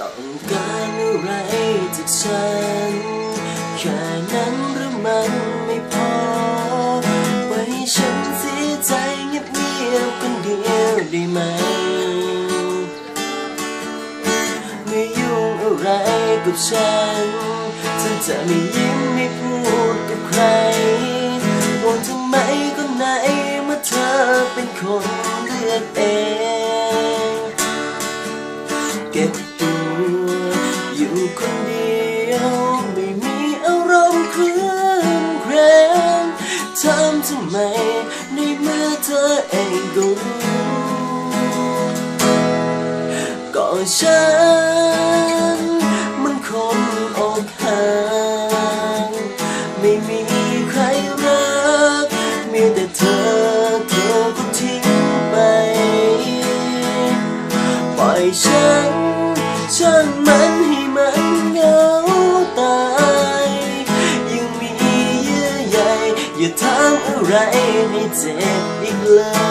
ต้องการอะไรจากฉัน แค่นั้นหรือมันไม่พอ ไว้ฉันเสียใจเงียบๆคนเดียวได้ไหม ไม่ยุ่งอะไรกับฉันฉันจะไม่ยิ้มไม่พูดกับใครว่าทำไมก็ไหนเมื่อเธอเป็นคนเลือกเอง เก็บตัว ฉัน มันคนอกหักไม่มีใครรัก มีแต่เธอเธอก็ทิ้งไป ปล่อยฉันช่างมันให้มันเหงาตายยังมีเยื่อใยอย่าทำอะไรให้เจ็บอีกเลย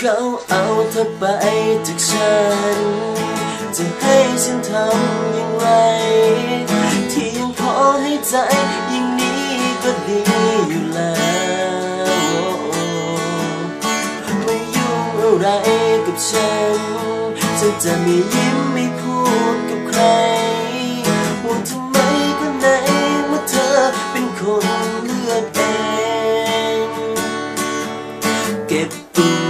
เขาเอาเธอไปจากฉัน จะให้ฉันทำอย่างไร ที่ยังพอให้ใจยิ่งนี้ก็ดีอยู่แล้วไม่ยุ่งอะไรกับฉันฉันจะไม่ยิ้มไม่พูดกับใครว่าทำไมก็ไหนเมื่อเธอเป็นคนเลือกเองเก็บตัว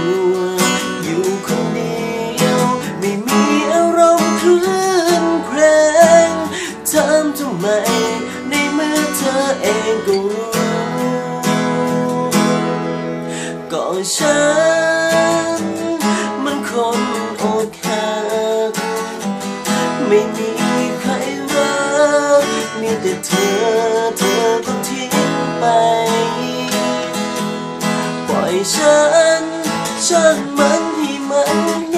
ในเมื่อเธอเองก็รู้ก็ฉัน มันคนอกหักไม่มีใครรัก มีแต่เธอเธอก็ทิ้งไป ปล่อยฉันช่างมันให้มัน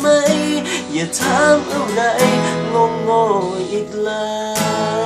ไหม อย่าถามอะไรงงๆอีกแล้ว